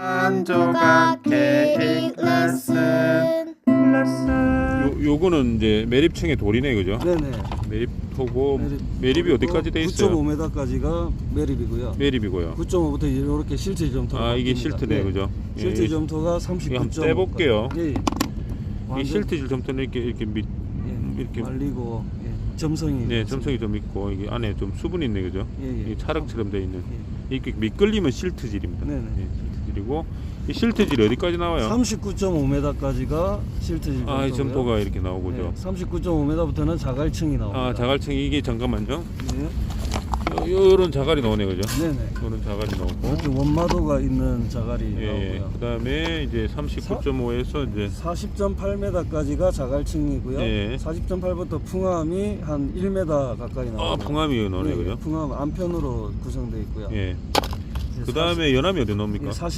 한 조각 케이크 레슨 요, 요거는 이제 매립층의 돌이네 그죠? 네네. 매립토고 매립- 매립이 어디까지 돼 있어요? 9.5m까지가 매립이고요. 매립이고요. 9.5부터 이렇게 실제 점토가 아 이게. 실트네 네. 그죠? 실제 예, 점토가 이거 39.5. 한번 떼볼게요. 예. 이 완전- 실트질 점토는 이렇게 이렇게 밑 예. 이렇게 말리고 예. 점성이 네. 점성이 좀 있고 이게 안에 좀 수분이 있네 그죠? 예, 예. 이 찰흙처럼 돼 있는 예. 이렇게 미끌리면 실트질입니다. 네네. 네, 실트질이고 이 실트질이 어디까지 나와요? 39.5m까지가 실트질 아, 이. 점토가 이렇게 나오고죠. 네, 39.5m부터는 자갈층이 나옵니다. 아, 자갈층 이게 잠깐만요. 네. 요, 요런 자갈이 나오네 그죠? 네네. 요런 자갈이 나오고. 이렇게 원마도가 있는 자갈이 예, 예. 나오고요. 그다음에 이제 39.5에서 이제 40.8m까지가 자갈층이고요. 예. 40.8부터 풍암이 한 1m 가까이 나옵니다. 아, 풍암이 나오네 네, 그죠? 풍암 안편으로 구성되어 있고요. 예. 그다음에 연암이 어디 나옵니까? 40